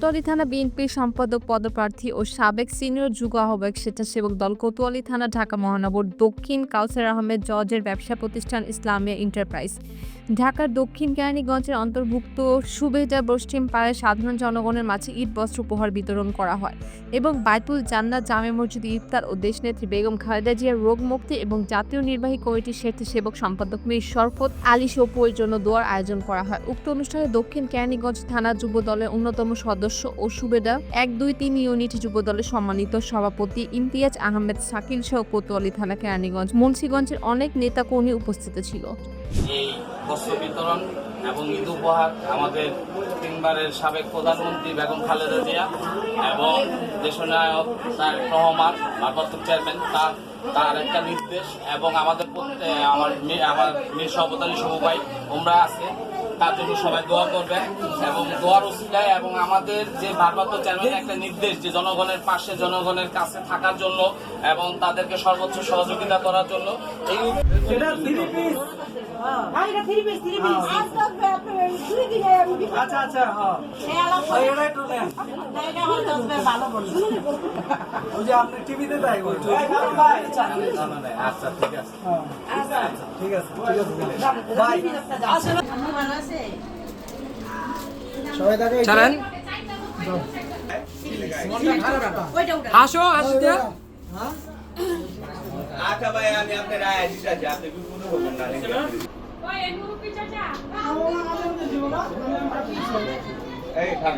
কোতোয়ালি থানা বিএনপির সম্পাদক, পদপ্রার্থী ও সাবেক সিনিয়র যুগ আহ্বায়ক, স্বেচ্ছাসেবক দল কোতোয়ালি থানা, ঢাকা মহানগর, দক্ষিণ কাউসার আহমেদ জর্জের ব্যবসা প্রতিষ্ঠান ইসলামিয়া এন্টারপ্রাইজ। ঢাকার দক্ষিণ কেরানীগঞ্জের অন্তর্ভুক্ত সুবেদা পশ্চিম পাড়ায় সাধারণ জনগণের মাঝে ঈদ বস্ত্র উপহার বিতরণ করা হয় এবং বাইতুল জান্নাত জামে মসজিদ ইফতার ও দেশনেত্রী বেগম খালেদা জিয়ার রোগ মুক্তি এবং জাতীয় নির্বাহী কমিটির স্বেচ্ছাসেবক সম্পাদক মীর শরফত আলী সপুয়ের জন্য দোয়ার আয়োজন করা হয়। উক্ত অনুষ্ঠানে দক্ষিণ কেরানীগঞ্জ থানা যুব দলের অন্যতম সদস্য ও সুবেদা এক দুই তিন ইউনিট যুব দলের সম্মানিত সভাপতি ইমতিয়াজ আহমেদ, শাকিল সহ কোতোয়ালি থানা কেরানীগঞ্জ, মুন্সীগঞ্জের অনেক নেতাকর্মী উপস্থিত ছিল। এই বস্ত্র বিতরণ এবং ঈদ উপহার আমাদের তিনবারের সাবেক প্রধানমন্ত্রী বেগম খালেদা জিয়া এবং দেশনায়ক তার রহমান ভারপ্রাপ্ত চেয়ারম্যান, তার তার একটা নির্দেশ এবং আমাদের আমার আমার মীর সহপতালী শুভ ভাই ওমরা আছে, তার জন্য সবাই দোয়া করবেন এবং দোয়ার উচিলায় এবং আমাদের যে ভারপ্রাপ্ত চেয়ারম্যানের একটা নির্দেশ যে জনগণের পাশে জনগণের কাছে থাকার জন্য এবং তাদেরকে সর্বোচ্চ সহযোগিতা করার জন্য, এই হ্যাঁ, এটা থ্রি পিস, থ্রি পিস। আজ তো আপনি শুনে দিলে আমি আচ্ছা আচ্ছা হ্যাঁ। সে আলাপ ওই করে। এটা একটু নেন। এটা আমার দশ ভালো বলছে। ওই যে আপনি টিভিতে ওই আচ্ছা ঠিক আছে। ঠিক আছে। ঠিক আছে ভাই। আম্মু ভালো আছে? সবাই থাকে চলেন। ওইটা উঠা। হাসো হাসি দিয়ে আচ্ছা ভাই আমি আপনার আয় দিতে আছি আপনি বিপদ হবেন না এই খান